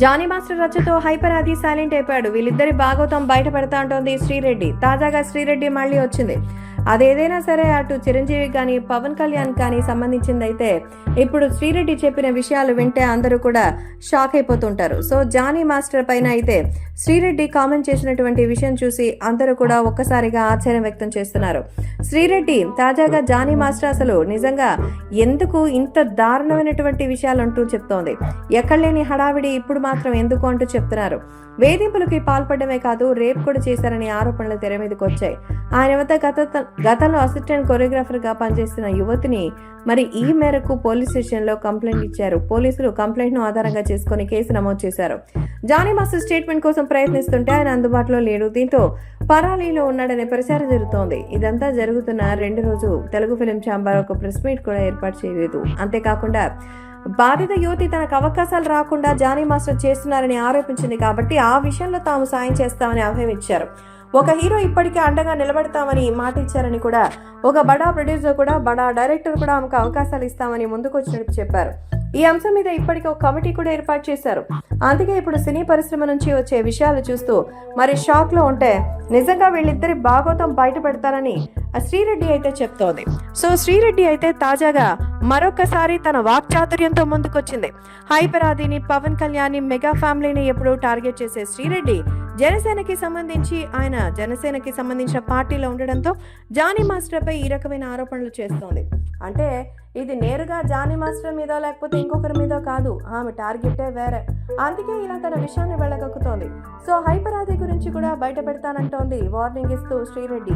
Johnny master రచ్చతో hyper Aadi silent అయిపోయాడు. వీళ్ళిద్దరి భాగవతం బయట పెడతా అంటోంది శ్రీరెడ్డి. తాజాగా శ్రీరెడ్డి మళ్ళీ వచ్చింది. అదేదైనా సరే అటు చిరంజీవి కానీ పవన్ కళ్యాణ్ కానీ సంబంధించిందైతే ఇప్పుడు శ్రీరెడ్డి చెప్పిన విషయాలు వింటే అందరూ కూడా షాక్ అయిపోతుంటారు. సో జానీ మాస్టర్ పైన అయితే శ్రీరెడ్డి కామెంట్ చేసినటువంటి విషయం చూసి అందరూ కూడా ఒక్కసారిగా ఆశ్చర్యం వ్యక్తం చేస్తున్నారు. శ్రీరెడ్డి తాజాగా జానీ మాస్టర్ అసలు నిజంగా ఎందుకు ఇంత దారుణమైనటువంటి విషయాలు అంటూ చెప్తోంది. ఎక్కడ లేని హడావిడి ఇప్పుడు మాత్రం ఎందుకు అంటూ చెప్తున్నారు. వేధింపులకి పాల్పడమే కాదు రేప్ కూడా చేశారనే ఆరోపణలు తెర మీదకి వచ్చాయి. ఆయన వద్ద గత గతంలో అసిస్టెంట్ కొరియోగ్రాఫర్గా పనిచేసిన పనిచేస్తున్న యువతిని మరి ఈ మేరకు పోలీస్ స్టేషన్లో కంప్లైంట్ ఇచ్చారు. పోలీసులు కంప్లైంట్ను ఆధారంగా చేసుకుని కేసు నమోదు చేశారు. జానీ మాస్టర్ స్టేట్మెంట్ కోసం ప్రయత్నిస్తుంటే ఆయన అందుబాటులో లేడు. దీంతో పరాలీలో ఉన్నాడనే ప్రచారం జరుగుతోంది. ఇదంతా జరుగుతున్న రెండు రోజు తెలుగు ఫిలిం ఛాంబర్ ఒక ప్రెస్ మీట్ కూడా ఏర్పాటు చేయలేదు. అంతేకాకుండా బాధిత యువతి తనకు అవకాశాలు రాకుండా జానీ మాస్టర్ చేస్తున్నారని ఆరోపించింది కాబట్టి ఆ విషయంలో తాము సాయం చేస్తామని అభయం ఇచ్చారు ఒక హీరో ఇప్పటికే అండగా నిలబడతామని మాట ఇచ్చారని కూడా ఒక బడా ప్రొడ్యూసర్ కూడా బడా డైరెక్టర్ కూడా ఆమెకు అవకాశాలు ఇస్తామని ముందుకొచ్చినట్టు చెప్పారు. ఈ అంశం మీద ఇప్పటికే ఒక కమిటీ కూడా ఏర్పాటు చేశారు. అందుకే ఇప్పుడు సినీ పరిశ్రమ నుంచి వచ్చే విషయాలు చూస్తూ మరి షాక్లో ఉంటే నిజంగా వీళ్ళిద్దరి భాగోతం బయటపెడతారని శ్రీరెడ్డి అయితే చెప్తోంది. సో శ్రీరెడ్డి అయితే తాజాగా మరొకసారి తన వాక్చాతుర్యంతో ముందుకొచ్చింది. హైపరాదిని పవన్ కళ్యాణ్ మెగా ఫ్యామిలీని ఎప్పుడూ టార్గెట్ చేసే శ్రీరెడ్డి జనసేనకి సంబంధించి ఆయన జనసేనకి సంబంధించిన పార్టీలో ఉండడంతో జానీ మాస్టర్పై ఈ రకమైన ఆరోపణలు చేస్తోంది. అంటే ఇది నేరుగా జానీ మాస్టర్ మీద లేకపోతే ఇంకొకరి మీద కాదు. ఆమె టార్గెటే వేరే. అందుకే ఇలా తన విషయాన్ని వెళ్ళగక్కుతోంది. సో హైపరాది గురించి కూడా బయట పెడతానంటోంది వార్నింగ్ ఇస్తూ శ్రీరెడ్డి.